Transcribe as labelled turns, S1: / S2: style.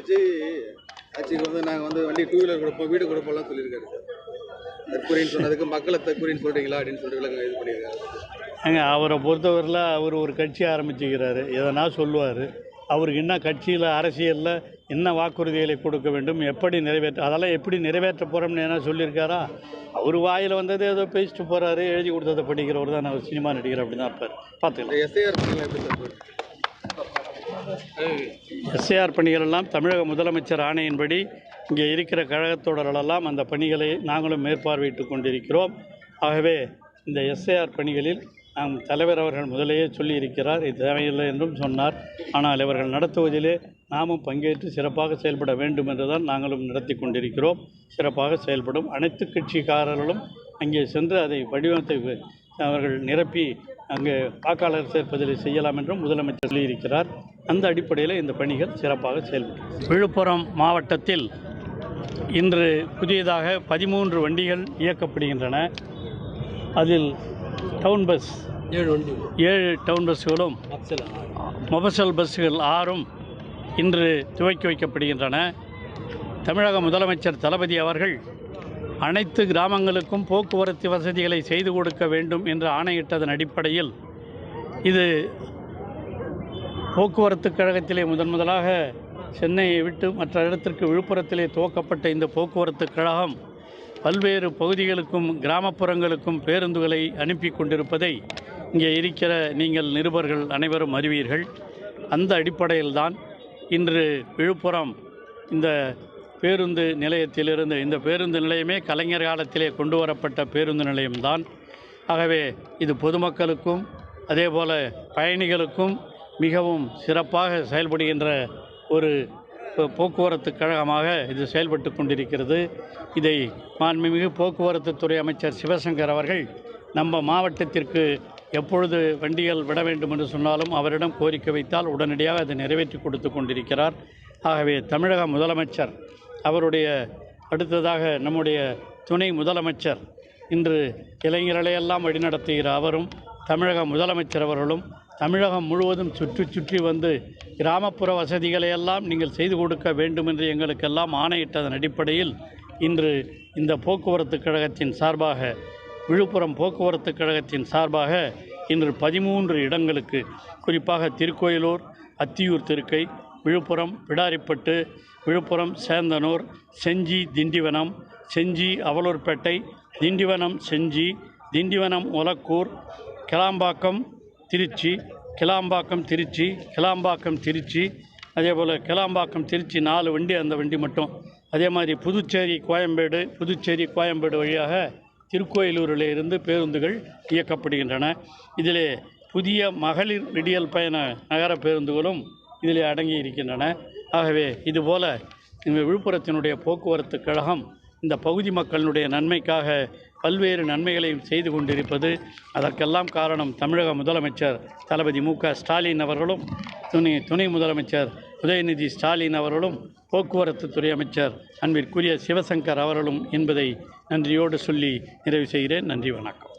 S1: விஜய் ஆட்சிக்கு வந்து நாங்கள் வந்து வண்டி டூ வீலர் கொடுப்போம் வீடு கொடுப்போம்லாம் சொல்லியிருக்காரு. தற்கொலைன்னு சொன்னதுக்கு மக்களை தற்கொலைன்னு சொல்கிறீங்களா அப்படின்னு சொல்லிட்டு விளக்கம் இது பண்ணியிருக்காரு.
S2: ஏங்க அவரை பொறுத்தவரையில் அவர் ஒரு கட்சி ஆரம்பிச்சுக்கிறாரு. எதனா சொல்லுவார். அவருக்கு என்ன கட்சியில் அரசியலில் என்ன வாக்குறுதிகளை கொடுக்க வேண்டும் எப்படி நிறைவேற்ற அதெல்லாம் எப்படி நிறைவேற்ற போகிறோம்னு என்ன சொல்லியிருக்காரா? அவர் வாயில் வந்தது ஏதோ பேசிட்டு போகிறாரு எழுதி கொடுத்ததை படிக்கிறவர் தான் அவர் சினிமா நடிகர் அப்படி தான் இருப்பார். பார்த்துக்கலாம்.
S1: எஸ்ஐஆர் எப்படி?
S2: எஸ்ஏஆர் பணிகள் எல்லாம் தமிழக முதலமைச்சர் ஆணையின்படி இங்கே இருக்கிற கழகத்தோடர்களெல்லாம் அந்த பணிகளை நாங்களும் மேற்பார்வையிட்டு கொண்டிருக்கிறோம். ஆகவே இந்த எஸ்ஏஆர் பணிகளில் நம் தலைவர் அவர்கள் முதலேயே சொல்லியிருக்கிறார். இது தேவையில்லை என்றும் சொன்னார். ஆனால் இவர்கள் நடத்துவதிலே நாமும் பங்கேற்று சிறப்பாக செயல்பட வேண்டும் என்றுதான் நாங்களும் நடத்தி கொண்டிருக்கிறோம். சிறப்பாக செயல்படும் அனைத்து கட்சிக்காரர்களும் அங்கே சென்று அதை வடிவமைத்து அவர்கள் நிரப்பி அங்கே வாக்காளர் சேர்ப்பதில் செய்யலாம் என்றும் முதலமைச்சர் சொல்லியிருக்கிறார். அந்த அடிப்படையில் இந்த பணிகள் சிறப்பாக செயல்படும் விழுப்புரம் மாவட்டத்தில் இன்று புதியதாக பதிமூன்று வண்டிகள் இயக்கப்படுகின்றன. அதில் டவுன் பஸ்
S1: ஏழு வண்டி.
S2: ஏழு டவுன் பஸ்களும் மொபசல் பஸ்கள் ஆறும் இன்று துவக்கி வைக்கப்படுகின்றன. தமிழக முதலமைச்சர் தளபதி அவர்கள் அனைத்து கிராமங்களுக்கும் போக்குவரத்து வசதிகளை செய்து கொடுக்க வேண்டும் என்று ஆணையிட்டதன் அடிப்படையில் இது போக்குவரத்து கழகத்திலே முதன் முதலாக சென்னையை விட்டு மற்ற இடத்திற்கு விழுப்புரத்திலே துவக்கப்பட்ட இந்த போக்குவரத்து கழகம் பல்வேறு பகுதிகளுக்கும் கிராமப்புறங்களுக்கும் பேருந்துகளை அனுப்பி கொண்டிருப்பதை இங்கே இருக்கிற நீங்கள் நிருபர்கள் அனைவரும் அறிவீர்கள். அந்த அடிப்படையில்தான் இன்று விழுப்புரம் இந்த பேருந்து நிலையத்திலிருந்து இந்த பேருந்து நிலையமே கலைஞர் காலத்திலே கொண்டு வரப்பட்ட பேருந்து நிலையம்தான். ஆகவே இது பொதுமக்களுக்கும் அதேபோல் பயணிகளுக்கும் மிகவும் சிறப்பாக செயல்படுகின்ற ஒரு போக்குவரத்து கழகமாக இது செயல்பட்டு கொண்டிருக்கிறது. இதை மாண்புமிகு போக்குவரத்து துறை அமைச்சர் சிவசங்கர் அவர்கள் நம்ம மாவட்டத்திற்கு எப்பொழுது வண்டிகள் விட வேண்டும் என்று சொன்னாலும் அவரிடம் கோரிக்கை வைத்தால் உடனடியாக அதை நிறைவேற்றி கொடுத்து கொண்டிருக்கிறார். ஆகவே தமிழக முதலமைச்சர் அவருடைய அடுத்ததாக நம்முடைய துணை முதலமைச்சர் இன்று இளைஞர்களையெல்லாம் வழிநடத்துகிற அவரும் தமிழக முதலமைச்சர் அவர்களும் தமிழகம் முழுவதும் சுற்றி சுற்றி வந்து கிராமப்புற வசதிகளையெல்லாம் நீங்கள் செய்து கொடுக்க வேண்டும் என்று எங்களுக்கெல்லாம் ஆணையிட்டதன் அடிப்படையில் இன்று இந்த போக்குவரத்து கழகத்தின் சார்பாக விழுப்புரம் போக்குவரத்து கழகத்தின் சார்பாக இன்று பதிமூன்று இடங்களுக்கு குறிப்பாக திருக்கோயிலூர் அத்தியூர் திருக்கை விழுப்புரம் பிடாரிப்பட்டு விழுப்புரம் சேந்தனூர் செஞ்சி திண்டிவனம் செஞ்சி அவலூர்பேட்டை திண்டிவனம் செஞ்சி திண்டிவனம் ஒலக்கூர் கிளாம்பாக்கம் திருச்சி கிளாம்பாக்கம் திருச்சி கிளாம்பாக்கம் திருச்சி அதே போல் கிளாம்பாக்கம் திருச்சி நாலு வண்டி அந்த வண்டி மட்டும். அதே மாதிரி புதுச்சேரி கோயம்பேடு புதுச்சேரி கோயம்பேடு வழியாக திருக்கோயிலூரில் இருந்து பேருந்துகள் இயக்கப்படுகின்றன. இதிலே புதிய மகளிர் விடியல் பயண நகர பேருந்துகளும் இதிலே அடங்கி இருக்கின்றன. ஆகவே இதுபோல இந்த விழுப்புரத்தினுடைய போக்குவரத்து கழகம் இந்த பகுதி மக்களினுடைய நன்மைக்காக பல்வேறு நன்மைகளையும் செய்து கொண்டிருப்பது அதற்கெல்லாம் காரணம் தமிழக முதலமைச்சர் தளபதி மு க ஸ்டாலின் அவர்களும் துணை துணை முதலமைச்சர் உதயநிதி ஸ்டாலின் அவர்களும் போக்குவரத்து துறை அமைச்சர் அன்பிற்குரிய சிவசங்கர் அவர்களும் என்பதை நன்றியோடு சொல்லி நிறைவு செய்கிறேன். நன்றி வணக்கம்.